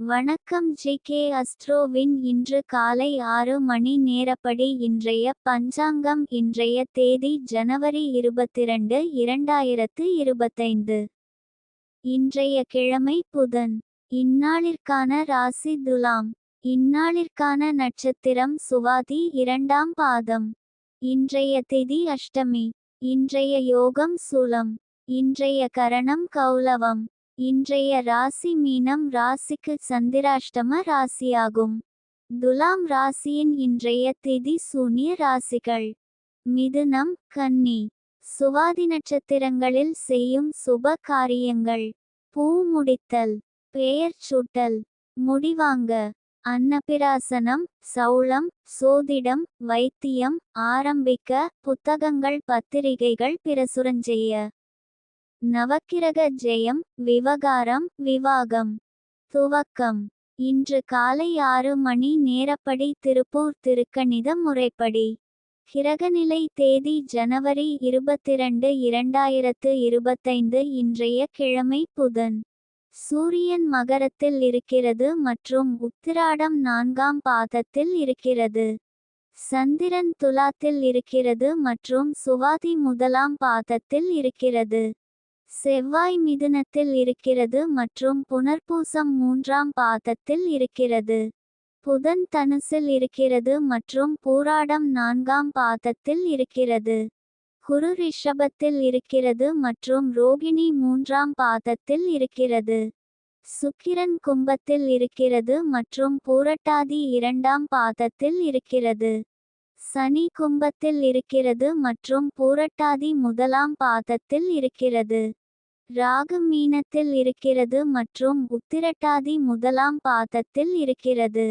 வணக்கம் G K அஸ்ட்ரோவின் இன்று காலை ஆறு மணி நேரப்படி இன்றைய பஞ்சாங்கம் இன்றைய தேதி ஜனவரி இருபத்திரண்டு இரண்டாயிரத்து இருபத்தைந்து. இன்றைய கிழமை புதன். இந்நாளிற்கான ராசி துலாம். இந்நாளிற்கான நட்சத்திரம் சுவாதி இரண்டாம் பாதம். இன்றைய திதி அஷ்டமி. இன்றைய யோகம் சூலம். இன்றைய கரணம் கௌலவம். இன்றைய ராசி மீனம் ராசிக்கு சந்திராஷ்டம ராசியாகும். துலாம் ராசியின் இன்றைய திதி சூனிய ராசிகள். மிதுனம் கன்னி. சுவாதி நட்சத்திரங்களில் செய்யும் சுப காரியங்கள். பூ முடித்தல் பெயர் சூட்டல் முடிவாங்க. அன்னபிராசனம் சௌளம் சோதிடம் வைத்தியம் ஆரம்பிக்க புத்தகங்கள் பத்திரிகைகள் பிரசுரஞ்செய்ய நவக்கிரக ஜெயம் விவகாரம் விவாகம். துவக்கம். இன்று காலை ஆறு மணி நேரப்படி திருப்பூர் திருக்கணித முறைப்படி. கிரகநிலை தேதி ஜனவரி இருபத்திரண்டு இரண்டாயிரத்து இருபத்தைந்து இன்றைய கிழமை புதன். சூரியன் மகரத்தில் இருக்கிறது மற்றும் உத்திராடம் நான்காம் பாதத்தில் இருக்கிறது. சந்திரன் துலாத்தில் இருக்கிறது மற்றும் சுவாதி முதலாம் பாதத்தில் இருக்கிறது. செவ்வாய் மிதுனத்தில் இருக்கிறது மற்றும் புனர்பூசம் மூன்றாம் பாதத்தில் இருக்கிறது. புதன் தனுசில் இருக்கிறது மற்றும் பூராடம் நான்காம் பாதத்தில் இருக்கிறது. குரு ரிஷபத்தில் இருக்கிறது மற்றும் ரோகிணி மூன்றாம் பாதத்தில் இருக்கிறது. சுக்கிரன் கும்பத்தில் இருக்கிறது மற்றும் பூரட்டாதி இரண்டாம் பாதத்தில் இருக்கிறது. சனி கும்பத்தில் இருக்கிறது மற்றும் பூரட்டாதி முதலாம் பாதத்தில் இருக்கிறது. ராகு மீனத்தில் இருக்கிறது மற்றும் உத்திரட்டாதி முதலாம் பாதத்தில் இருக்கிறது.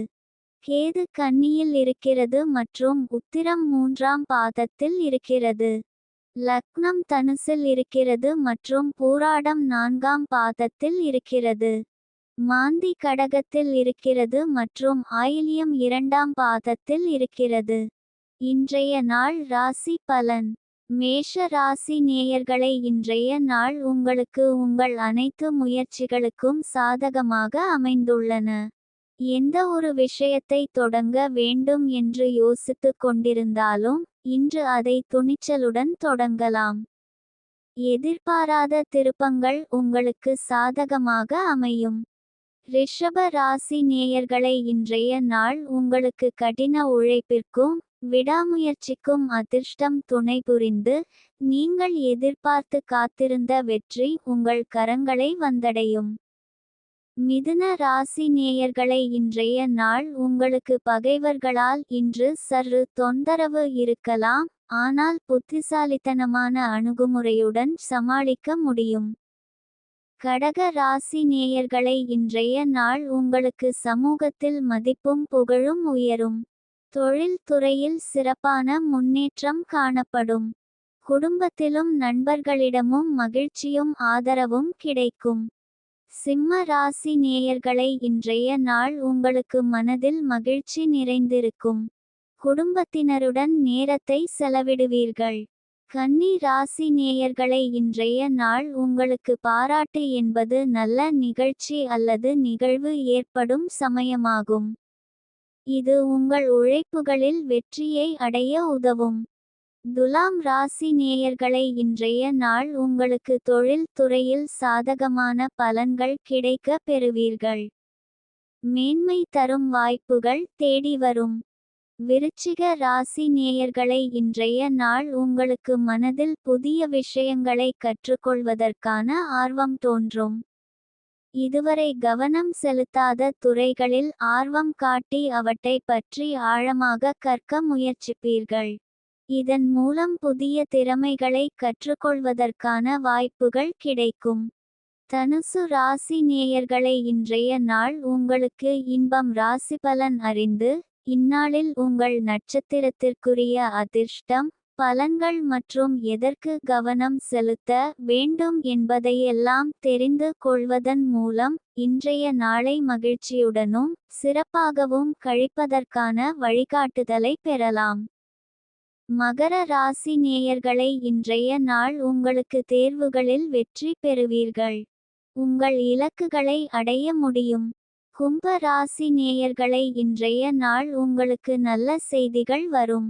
கேது கன்னியில் இருக்கிறது மற்றும் உத்திரம் மூன்றாம் பாதத்தில் இருக்கிறது. லக்னம் தனுசில் இருக்கிறது மற்றும் பூராடம் நான்காம் பாதத்தில் இருக்கிறது. மாந்தி கடகத்தில் இருக்கிறது மற்றும் ஆயில்யம் இரண்டாம் பாதத்தில் இருக்கிறது. இன்றைய நாள் ராசி பலன். மேஷ ராசி நேயர்களை இன்றைய நாள் உங்களுக்கு உங்கள் அனைத்து முயற்சிகளுக்கும் சாதகமாக அமைந்துள்ளன. எந்த ஒரு விஷயத்தை தொடங்க வேண்டும் என்று யோசித்துக் கொண்டிருந்தாலும் இன்று அதை துணிச்சலுடன் தொடங்கலாம். எதிர்பாராத திருப்பங்கள் உங்களுக்கு சாதகமாக அமையும். ரிஷப ராசி நேயர்களை இன்றைய நாள் உங்களுக்கு கடின உழைப்பிற்கும் விடாமுயற்சிக்கும் அதிர்ஷ்டம் துணை புரிந்து நீங்கள் எதிர்பார்த்து காத்திருந்த வெற்றி உங்கள் கரங்களை வந்தடையும். மிதுன ராசி நேயர்களை இன்றைய நாள் உங்களுக்கு பகைவர்களால் இன்று சற்று தொந்தரவு இருக்கலாம் ஆனால் புத்திசாலித்தனமான அணுகுமுறையுடன் சமாளிக்க முடியும். கடக ராசி நேயர்களை இன்றைய நாள் உங்களுக்கு சமூகத்தில் மதிப்பும் புகழும் உயரும். தொழில் துறையில் சிறப்பான முன்னேற்றம் காணப்படும். குடும்பத்திலும் நண்பர்களிடமும் மகிழ்ச்சியும் ஆதரவும் கிடைக்கும். சிம்ம ராசி நேயர்களை இன்றைய நாள் உங்களுக்கு மனதில் மகிழ்ச்சி நிறைந்திருக்கும். குடும்பத்தினருடன் நேரத்தை செலவிடுவீர்கள். கன்னி ராசி நேயர்களை இன்றைய நாள் உங்களுக்கு பாராட்டு என்பது நல்ல நிகழ்ச்சி அல்லது நிகழ்வு ஏற்படும் சமயமாகும். இது உங்கள் உழைப்புகளில் வெற்றியை அடைய உதவும். துலாம் ராசி நேயர்களை இன்றைய நாள் உங்களுக்கு தொழில் துறையில் சாதகமான பலன்கள் கிடைக்க பெறுவீர்கள். மேன்மை தரும் வாய்ப்புகள் தேடி வரும். விருச்சிக ராசி நேயர்களை இன்றைய நாள் உங்களுக்கு மனதில் புதிய விஷயங்களை கற்றுக்கொள்வதற்கான ஆர்வம் தோன்றும். இதுவரை கவனம் செலுத்தாத துறைகளில் ஆர்வம் காட்டி அவற்றை பற்றி ஆழமாக கற்க முயற்சிப்பீர்கள். இதன் மூலம் புதிய திறமைகளை கற்றுக்கொள்வதற்கான வாய்ப்புகள் கிடைக்கும். தனுசு ராசி நேயர்களை இன்றைய நாள் உங்களுக்கு இன்பம் ராசி பலன் அறிந்து இந்நாளில் உங்கள் நட்சத்திரத்திற்குரிய அதிர்ஷ்டம் பலன்கள் மற்றும் எதற்கு கவனம் செலுத்த வேண்டும் என்பதையெல்லாம் தெரிந்து கொள்வதன் மூலம் இன்றைய நாளை மகிழ்ச்சியுடனும் சிறப்பாகவும் கழிப்பதற்கான வழிகாட்டுதலை பெறலாம். மகர ராசி நேயர்களை இன்றைய நாள் உங்களுக்கு தேர்வுகளில் வெற்றி பெறுவீர்கள். உங்கள் இலக்குகளை அடைய முடியும். கும்ப ராசி நேயர்களை இன்றைய நாள் உங்களுக்கு நல்ல செய்திகள் வரும்.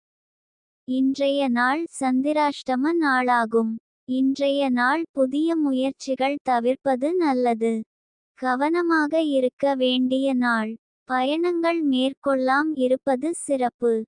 இன்றைய நாள் சந்திராஷ்டம நாளாகும். இன்றைய நாள் புதிய முயற்சிகள் தவிர்ப்பது நல்லது. கவனமாக இருக்க வேண்டிய நாள். பயணங்கள் மேற்கொள்ளாம் இருப்பது சிறப்பு.